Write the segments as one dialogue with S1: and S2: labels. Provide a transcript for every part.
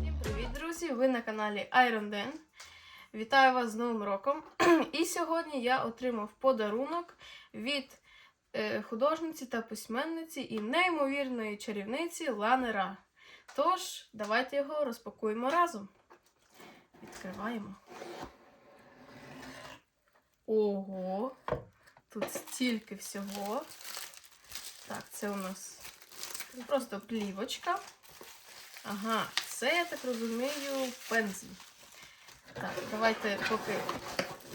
S1: Всім привіт, друзі! Ви на каналі Iron Den. Вітаю вас з Новим роком. І сьогодні я отримав подарунок від е, художниці та письменниці і неймовірної чарівниці Лани Ра. Тож, давайте його розпакуємо разом. Відкриваємо. Ого! Тут стільки всього. Так, це у нас просто плівочка. Ага, це, я так розумію, пензль. Так, давайте поки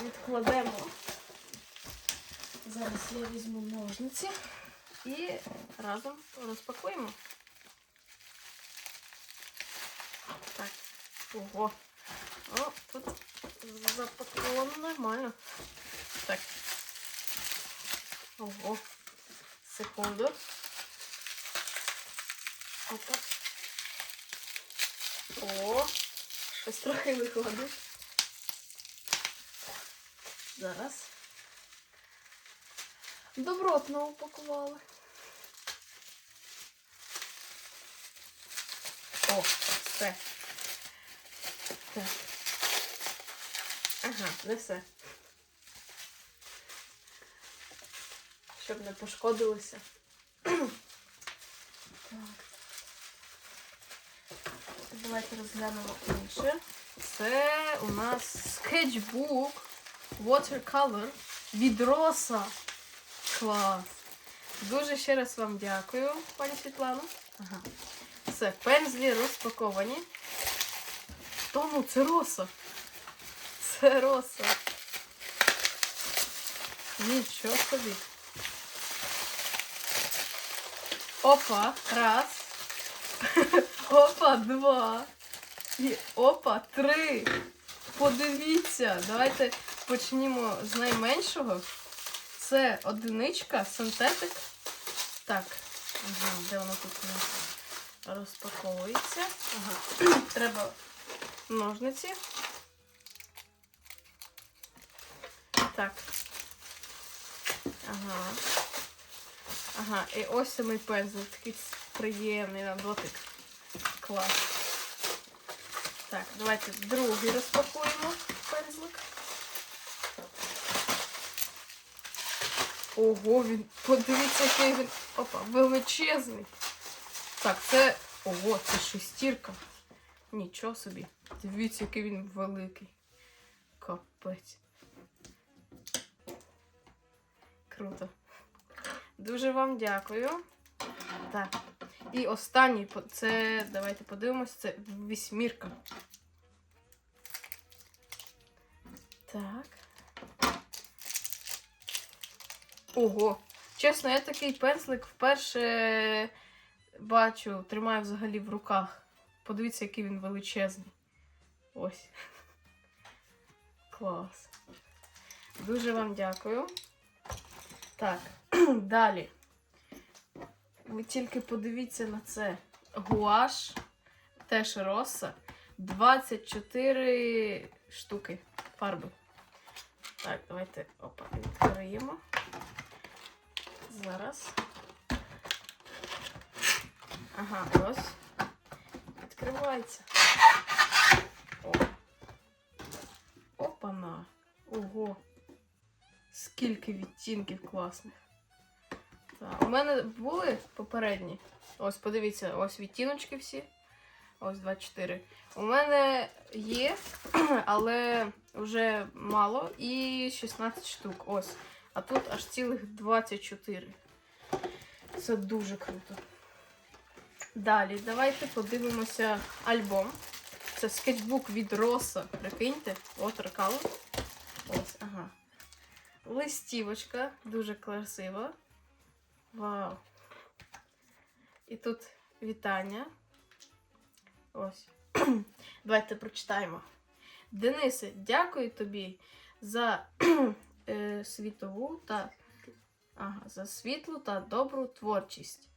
S1: відкладемо. Зараз я візьму ножниці і разом розпакуємо. Так, ого. О, тут запаковано нормально. Так. Ого. Секунду. Опа. О, щось трохи виходить. Зараз. Добротно упакували. О, все. Так. Ага, не все. Щоб не пошкодилося. так. Давайте розглянемо інше. Це у нас скетчбук Watercolor від Роса. Клас! Дуже ще раз вам дякую, пані Світлано. Ага. Все, пензлі розпаковані. Тому це роса. Це роса. Нічого собі. Опа, раз. Опа, два. І опа, три. Подивіться. Давайте почнімо з найменшого. Це одиничка, синтетик. Так, де воно тут розпаковується? Ага. Треба ножниці. Так. Ага. Ага, і ось самий пензлик, такий приємний на дотик. Клас. Так, давайте другий розпакуємо пензлик. Ого, він, подивіться, який він. Опа, величезний. Так, це. Ого, це шестірка. Нічого собі. Дивіться, який він великий. Капець. Круто. Дуже вам дякую. Так. І останній, це, давайте подивимось, це вісьмірка. Так. Ого. Чесно, я такий пензлик вперше бачу, тримаю взагалі в руках. Подивіться, який він величезний. Ось. Клас. Дуже вам дякую. Так, далі. Ви тільки подивіться на це. Гуаш, теж роса. 24 штуки фарби. Так, давайте опа, відкриємо. Зараз. Ага, ось. Відкривається. О. Опана. Ого. Скільки відтінків класних. У мене були попередні. Ось, подивіться, ось відтіночки всі. Ось 24. У мене є, але вже мало. І 16 штук. Ось. А тут аж цілих 24. Це дуже круто. Далі, давайте подивимося альбом. Це скетчбук від Роса. Прикиньте, Watercolor. Ось, ага. Листівочка, дуже красива. Вау. І тут вітання. Ось. Давайте прочитаємо. Денисе, дякую тобі за е, світову та ага, за світлу та добру творчість.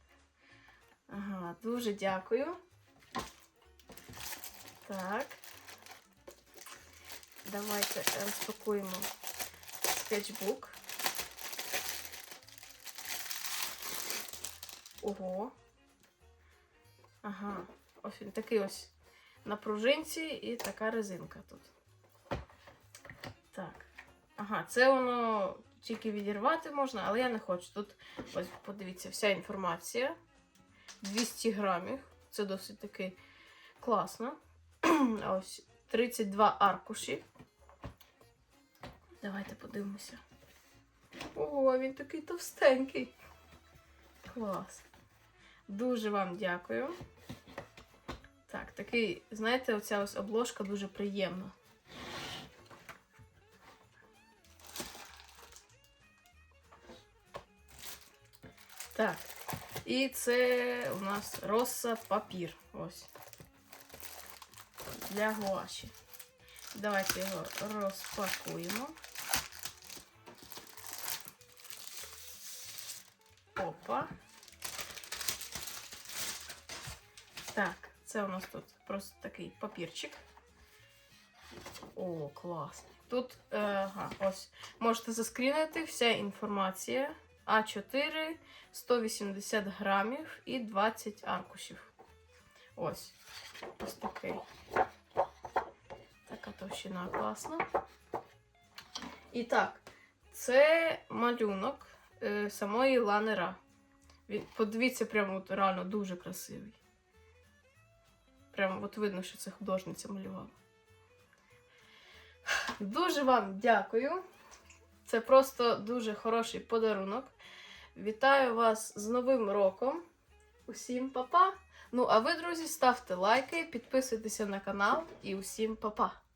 S1: Ага, дуже дякую. Так. Давайте розпакуємо Ага, ось він такий ось на пружинці і така резинка тут. Так. Ага, це воно тільки відірвати можна, але я не хочу. Тут ось подивіться, вся інформація. 200 грамів. Це досить таки класно. Ось 32 аркуші. Давайте подивимося. Ого, він такий товстенький. Клас. Дуже вам дякую. Так, такий, знаєте, оця ось обложка дуже приємна. Так. І це у нас роса папір. Ось. Для гуаші. Давайте його розпакуємо. Опа. Так, це у нас тут просто такий папірчик. О, класний. Тут, е, ага, ось, можете заскрінити вся інформація. А4, 180 грамів і 20 аркушів. Ось. Ось такий. Така товщина класна. І так, це малюнок е, самої ланера. Він, подивіться, прямо от реально дуже красивий. Прямо от видно, що це художниця малювала. Дуже вам дякую. Це просто дуже хороший подарунок. Вітаю вас з Новим роком. Усім па-па! Ну, а ви, друзі, ставте лайки, підписуйтеся на канал і усім па-па!